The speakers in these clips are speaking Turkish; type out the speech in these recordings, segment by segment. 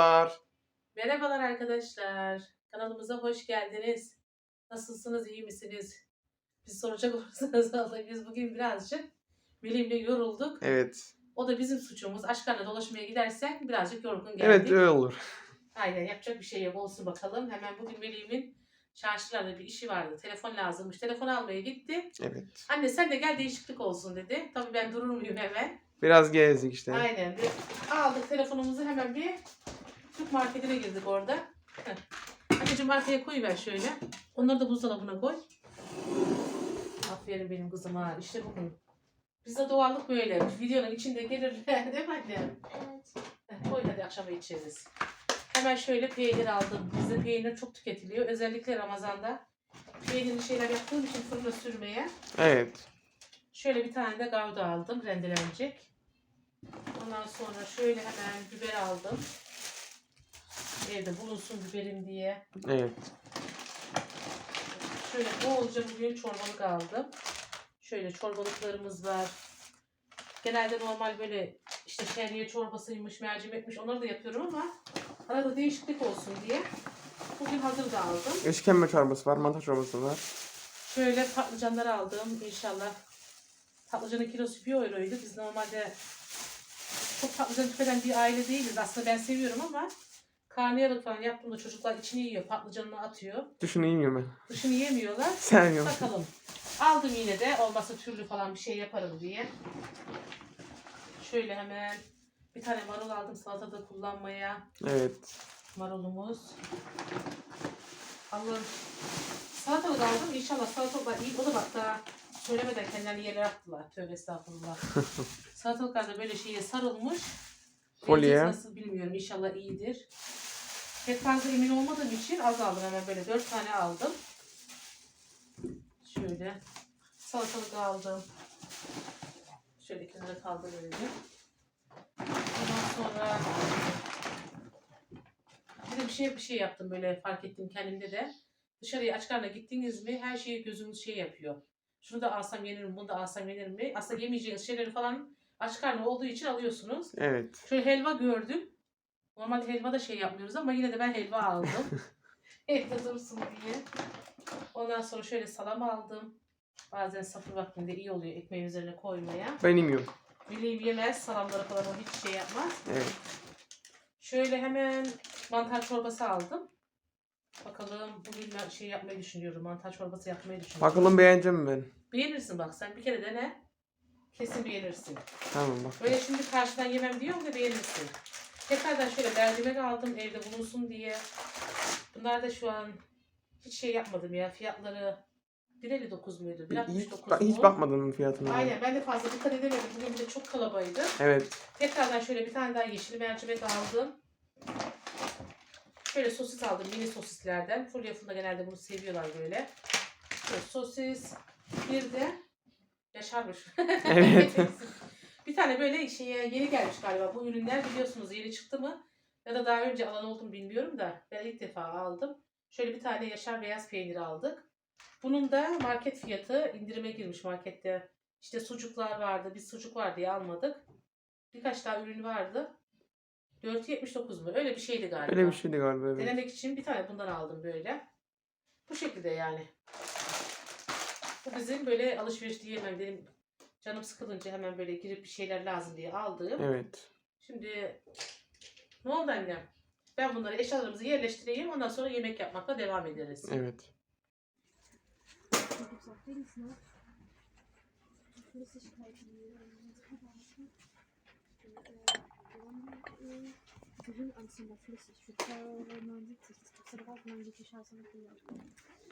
Merhabalar. Merhabalar arkadaşlar. Kanalımıza hoş geldiniz. Nasılsınız, iyi misiniz? Biz soracak olursanız vallahi biz bugün birazcık Melih'le yorulduk. Evet. O da bizim suçumuz. Aşkarla dolaşmaya gidersen birazcık yorgun geldik. Evet öyle olur. Aynen yapacak bir şey yok olsun bakalım. Hemen bugün Melih'imin çarşılarda bir işi vardı. Telefon lazımmış. Telefon almaya gitti. Evet. Anne sen de gel değişiklik olsun dedi. Tabii ben durur muyum hemen. Biraz gezdik işte. Aynen. Bir aldık telefonumuzu hemen bir Türk marketine girdik orada. Heh. Anneciğim arkaya koyuver şöyle. Onları da buzdolabına koy. Aferin benim kızıma. İşte bugün. Bizde doğallık böyle. Videonun içinde gelirler değil mi annem? Evet. Heh, Koy hadi akşama içeriz. Hemen şöyle peynir aldım. Bizde peynir çok tüketiliyor. Özellikle Ramazan'da. Peynirli şeyler yaptığım için fırına sürmeye. Evet. Şöyle bir tane de gavda aldım rendelenecek. Ondan sonra şöyle hemen biber aldım. Evde bulunsun biberim diye. Evet. Şöyle bolca bugün çorbalık aldım. Şöyle çorbalıklarımız var. Genelde normal böyle işte şehriye çorbasıymış, mercimekmiş onları da yapıyorum ama arada değişiklik olsun diye bugün hazır da aldım. İşkembe çorbası var, mantar çorbası var. Şöyle patlıcanları aldım inşallah. Patlıcanın kilosu bir euroydu. Biz normalde çok patlıcan tüketen bir aile değiliz. Aslında ben seviyorum ama karnıyarık falan yaptığımda çocuklar içini yiyor, patlıcanını atıyor. Düşünün yiyeyim ben. Dışını yemiyorlar. Sevmiyorum. Bakalım. Aldım yine de olmasa türlü falan bir şey yaparım diye. Şöyle hemen bir tane marul aldım salatada kullanmaya. Evet. Marulumuz. Allah'ım. Salatalık aldım. İnşallah salatalıklar iyi. O da bak daha söylemeden kendilerini yere attılar. Tövbe estağfurullah. Salatalıklar da böyle şeye sarılmış. Lezzeti Nasıl bilmiyorum. İnşallah iyidir. Pek fazla emin olmadığım için az aldım hemen böyle. Dört tane aldım. Şöyle. Salatalık aldım. Şöyle kenara kaldırıyorum. Ondan sonra bir de bir şey bir şey yaptım böyle fark ettim kendimde de. Dışarıya aç karnına gittiniz mi her şeyi gözünüz şey yapıyor. Şunu da alsam yenir mi, bunu da alsam yenir mi? Aslında yemeyeceğiniz şeyleri falan aç karnı olduğu için alıyorsunuz. Evet. Şöyle helva gördüm. Normalde helva da şey yapmıyoruz ama yine de ben helva aldım. Evde dursun diye. Ondan sonra şöyle salam aldım. Bazen safır vaktinde iyi oluyor ekmeğin üzerine koymaya. Ben yemiyorum. Bileyim yemez salamları falan o hiç şey yapmaz. Evet. Şöyle hemen mantar çorbası aldım. Bakalım bugün ben şey yapmayı düşünüyorum. Mantar çorbası yapmayı düşünüyorum. Bakalım beğeneceğim mi ben? Beğenirsin bak sen bir kere dene. Kesin beğenirsin. Tamam bak. Böyle şimdi karşıdan yemem diyorum da beğenirsin. Tekrardan şöyle mercimek aldım evde bulunsun diye. Bunlar da şu an hiç şey yapmadım ya. Fiyatları 1.59 muydu? Hiç, 1.69 hiç mu? bakmadım fiyatına. Aynen ben de fazla dikkat edemedim. Bugün de çok kalabaydı. Evet. Tekrardan şöyle bir tane daha yeşil mercimek aldım. Şöyle sosis aldım mini sosislerden. Full yapımda genelde bunu seviyorlar böyle. Şöyle sosis. Bir de yaşarmış. Evet. bir tane böyle şeye yeni gelmiş galiba. Bu ürünler biliyorsunuz yeni çıktı mı? Ya da daha önce alan oldum bilmiyorum da ben ilk defa aldım. Şöyle bir tane yaşar beyaz peynir aldık. Bunun da market fiyatı indirime girmiş markette. İşte sucuklar vardı. Biz sucuk var diye almadık. Birkaç daha ürün vardı. 4.79 mu? Öyle bir şeydi galiba. Öyle bir şeydi galiba evet. Denemek için bir tane bundan aldım böyle. Bu şekilde yani. Bu bizim böyle alışveriş diyemem benim canım sıkılınca hemen böyle girip bir şeyler lazım diye aldığım. Evet. Şimdi ne oldu annem? Ben bunları eşyalarımızı yerleştireyim ondan sonra yemek yapmakla devam ederiz. Evet. Da gibt es auch Dings, ne? Flüssigkeiten, die man verwenden. Gehirnanzünder flüssig für 2,79 Euro. Das gibt's da drauf und dann geht die Scheiße nicht wieder.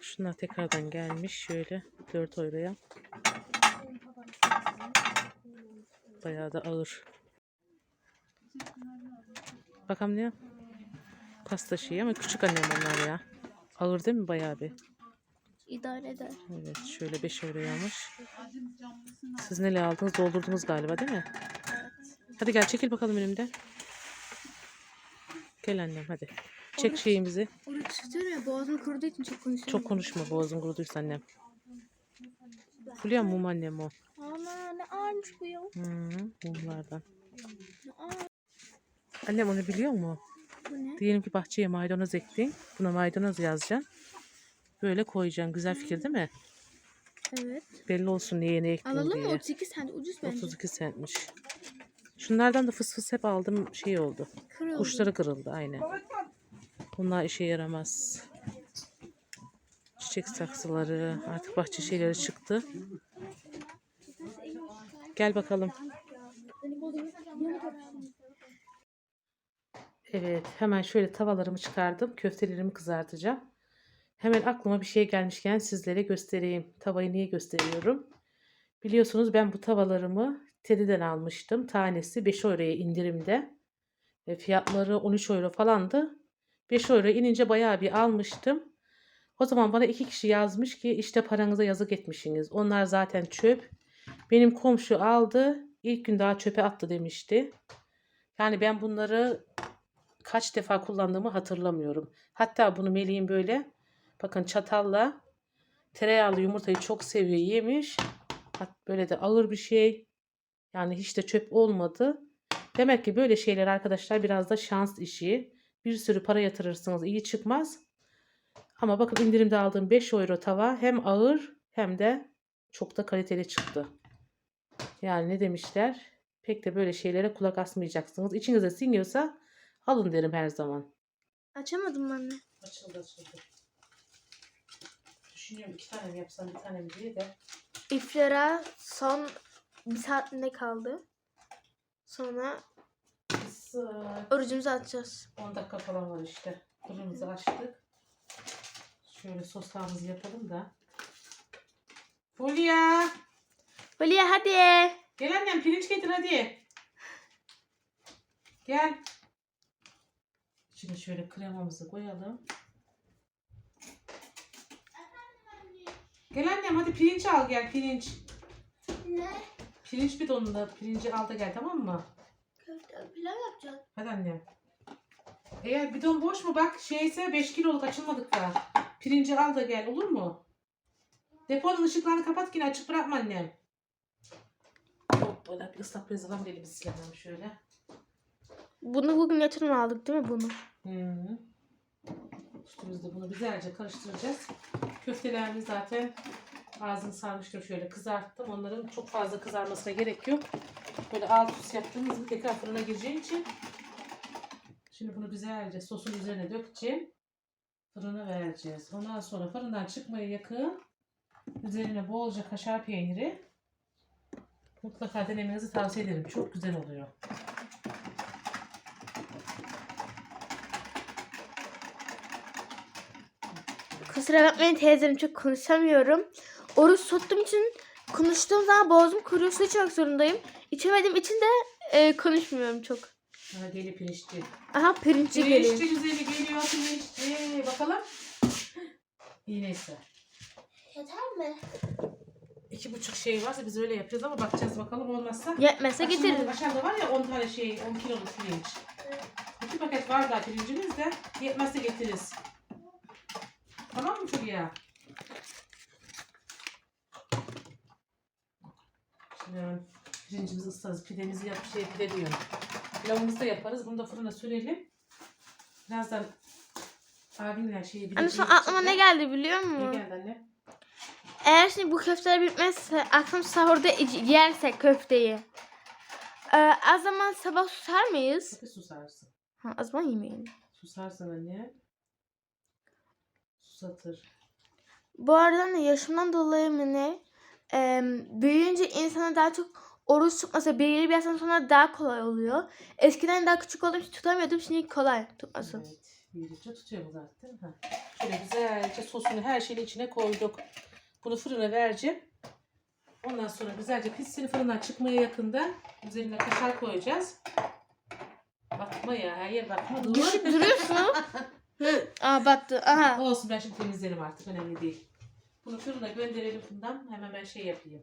Şunlar tekrardan gelmiş şöyle 4 euroya. Bayağı da ağır. Bakalım ne? Pasta şeyi ama küçük annem onlar ya. Ağır değil mi bayağı bir? İdare eder. Evet şöyle 5 euroymuş. Siz neler aldınız? Doldurdunuz galiba değil mi? Hadi gel çekil bakalım önümden. Gel annem hadi. Çek şeyimizi. Orada çıkıyorum ya boğazım kuruduğu için çok konuşuyorum. Çok konuşma boğazın kuruduysa annem. Fulya mum annem o. Ana ne ağırmış bu ya. Hı, mumlardan. Ne ağır. Annem onu biliyor mu? Bu ne? Diyelim ki bahçeye maydanoz ektin. Buna maydanoz yazacaksın. Böyle koyacaksın. Güzel fikir değil mi? Evet. Belli olsun neye ne ektin Alalım diye. mı? 38 tane ucuz bence. 32 centmiş. Şunlardan da fıs fıs hep aldım şey oldu. Kırıldı. Kuşları kırıldı aynen. Bunlar işe yaramaz. Çiçek saksıları artık bahçe şeyleri çıktı. Gel bakalım. Evet hemen şöyle tavalarımı çıkardım. Köftelerimi kızartacağım. Hemen aklıma bir şey gelmişken sizlere göstereyim. Tavayı niye gösteriyorum? Biliyorsunuz ben bu tavalarımı Teddy'den almıştım. Tanesi 5 euroya indirimde. E, fiyatları 13 euro falandı. 5 euro inince bayağı bir almıştım. O zaman bana iki kişi yazmış ki işte paranıza yazık etmişsiniz. Onlar zaten çöp. Benim komşu aldı. İlk gün daha çöpe attı demişti. Yani ben bunları kaç defa kullandığımı hatırlamıyorum. Hatta bunu Melih'in böyle bakın çatalla tereyağlı yumurtayı çok seviyor yemiş. Böyle de ağır bir şey. Yani hiç de çöp olmadı. Demek ki böyle şeyler arkadaşlar biraz da şans işi. Bir sürü para yatırırsınız iyi çıkmaz. Ama bakın indirimde aldığım 5 euro tava hem ağır hem de çok da kaliteli çıktı. Yani ne demişler? Pek de böyle şeylere kulak asmayacaksınız. İçinize siniyorsa alın derim her zaman. Açamadım de. Açıldı açıldı. Düşünüyorum iki tane mi yapsam bir tane mi diye de. İftara son bir saat ne kaldı? Sonra Biz orucumuzu açacağız. 10 dakika falan var işte. Fırınımızı açtık. Şöyle soslarımızı yapalım da. Fulya! Hülya hadi. Gel annem pirinç getir hadi. Gel. Şimdi şöyle kremamızı koyalım. Gel annem hadi pirinç al gel pirinç. Ne? Pirinç bidonunda pirinci al da gel tamam mı? Köfte pilav yapacağız. Hadi annem. Eğer bidon boş mu bak şeyse 5 kiloluk açılmadık da. Pirinci al da gel olur mu? Deponun ışıklarını kapat yine açık bırakma annem. Hop böyle bir ıslak bez alalım elimizi silemem şöyle. Bunu bugün yatırım aldık değil mi bunu? Hı. Üstümüzde bunu güzelce karıştıracağız. Köftelerimiz zaten ağzını sarmıştım şöyle kızarttım. Onların çok fazla kızarmasına gerek yok. Böyle alt üst yaptığımız bir tekrar fırına gireceği için. Şimdi bunu güzelce sosun üzerine dökeceğim. Fırına vereceğiz. Ondan sonra fırından çıkmaya yakın üzerine bolca kaşar peyniri mutlaka denemenizi tavsiye ederim. Çok güzel oluyor. Kusura bakmayın teyzem çok konuşamıyorum. Oruç tuttuğum için konuştuğum zaman boğazım kuruyor su içmek zorundayım. İçemediğim için de e, konuşmuyorum çok. Ha, deli pirinçli. Aha pirinççi geliyor. Pirinçli güzeli geliyor pirinçli. Bakalım. İyi neyse. Yeter mi? İki buçuk şey varsa biz öyle yapacağız ama bakacağız bakalım olmazsa. Yetmezse getiririz. Aşağıda var ya 10 tane şey 10 kiloluk pirinç. İki paket var da pirincimiz de yetmezse getiririz. Tamam mı Fulya? Şimdi pirincimizi ıslarız. Pidemizi yap şey pide diyorum. Pilavımızı da yaparız. Bunu da fırına sürelim. Birazdan abinle şeyi Anne son aklıma ne geldi biliyor Ne musun? geldi anne? Eğer şimdi bu köfteler bitmezse akşam sahurda yersek köfteyi. E, o zaman sabah susar mıyız? Tabii susarsın. Ha, o zaman yemeyelim. Susarsın anne. Susatır. Bu arada ne yaşımdan dolayı mı ne? e, büyüyünce insana daha çok oruç tutması belirli bir yaştan sonra daha kolay oluyor. Eskiden daha küçük olduğum için tutamıyordum. Şimdi kolay tutması. Evet. Büyüdükçe tutuyor bu zaten. Ha. Şöyle güzelce sosunu her şeyin içine koyduk. Bunu fırına vereceğim. Ondan sonra güzelce pişsin fırından çıkmaya yakında. Üzerine kaşar koyacağız. Batma ya her yer batma. Dur. Düşüp duruyorsun. Hı, Aa battı. Aha. Olsun ben şimdi temizlerim artık önemli değil. Bunu fırına gönderelim bundan. Hemen ben şey yapayım.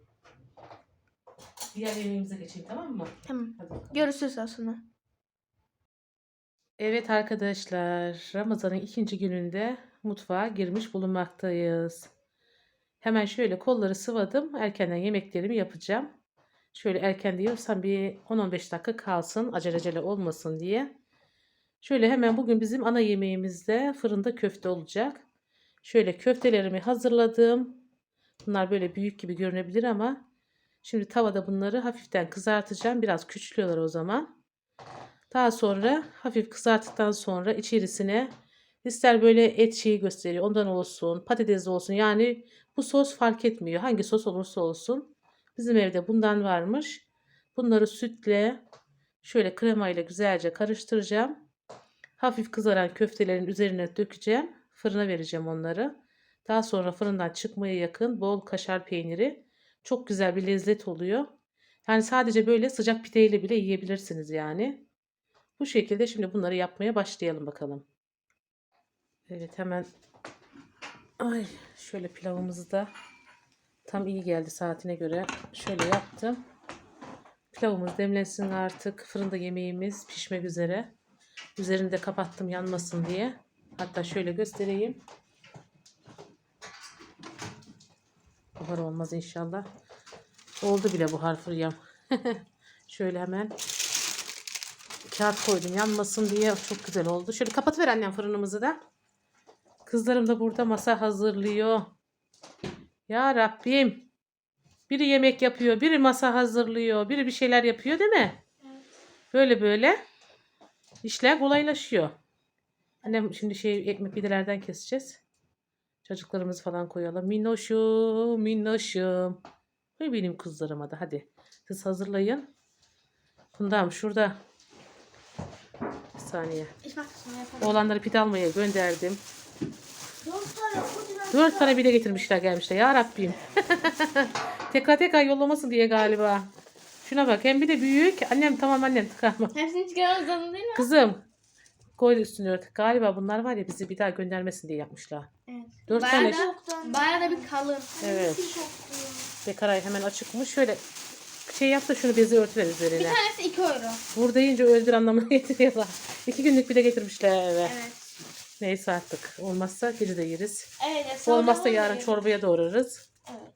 Diğer yemeğimize geçeyim tamam mı? Tamam. Hadi bakalım. Görüşürüz aslında. Evet arkadaşlar, Ramazan'ın ikinci gününde mutfağa girmiş bulunmaktayız. Hemen şöyle kolları sıvadım. Erkenden yemeklerimi yapacağım. Şöyle erken diyorsam bir 10-15 dakika kalsın. Acele acele olmasın diye. Şöyle hemen bugün bizim ana yemeğimizde fırında köfte olacak. Şöyle köftelerimi hazırladım. Bunlar böyle büyük gibi görünebilir ama şimdi tavada bunları hafiften kızartacağım. Biraz küçülüyorlar o zaman. Daha sonra hafif kızarttıktan sonra içerisine ister böyle et şeyi gösteriyor. Ondan olsun, patates olsun. Yani bu sos fark etmiyor. Hangi sos olursa olsun. Bizim evde bundan varmış. Bunları sütle şöyle kremayla güzelce karıştıracağım. Hafif kızaran köftelerin üzerine dökeceğim. Fırına vereceğim onları. Daha sonra fırından çıkmaya yakın bol kaşar peyniri. Çok güzel bir lezzet oluyor. Yani sadece böyle sıcak pideyle bile yiyebilirsiniz yani. Bu şekilde şimdi bunları yapmaya başlayalım bakalım. Evet hemen ay şöyle pilavımızı da tam iyi geldi saatine göre şöyle yaptım. Pilavımız demlensin artık. Fırında yemeğimiz pişmek üzere. Üzerini de kapattım yanmasın diye. Hatta şöyle göstereyim. Buhar olmaz inşallah. Oldu bile buhar fırıyam. şöyle hemen kağıt koydum yanmasın diye çok güzel oldu. Şöyle kapatıver annem fırınımızı da. Kızlarım da burada masa hazırlıyor. Ya Rabbim. Biri yemek yapıyor, biri masa hazırlıyor, biri bir şeyler yapıyor değil mi? Böyle böyle işler kolaylaşıyor. Annem şimdi şey ekmek pidelerden keseceğiz. Çocuklarımızı falan koyalım. Minnoşum, minnoşum. Koy benim kızlarıma da hadi. Siz hazırlayın. Bundan şurada. Bir saniye. Oğlanları pide almaya gönderdim. Dört tane pide getirmişler gelmişler. Ya Rabbim. tekrar tekrar yollamasın diye galiba. Şuna bak hem bir de büyük. Annem tamam annem tıkarma. Hepsini çıkarmamız lazım değil mi? Kızım. Koy üstüne örtük. Galiba bunlar var ya bizi bir daha göndermesin diye yapmışlar. Evet. Dört Bayağı tane. da, bayağı da bir kalın. Evet. Bekaray hemen açıkmış. Şöyle şey yap da şunu bezi örtüver Bir üzerine. tanesi 2 euro. Burada yiyince öldür anlamına getiriyorlar. İki günlük bir de getirmişler eve. Evet. Neyse artık. Olmazsa gece de yeriz. Evet. Olmazsa yarın çorbaya doğrarız. Evet.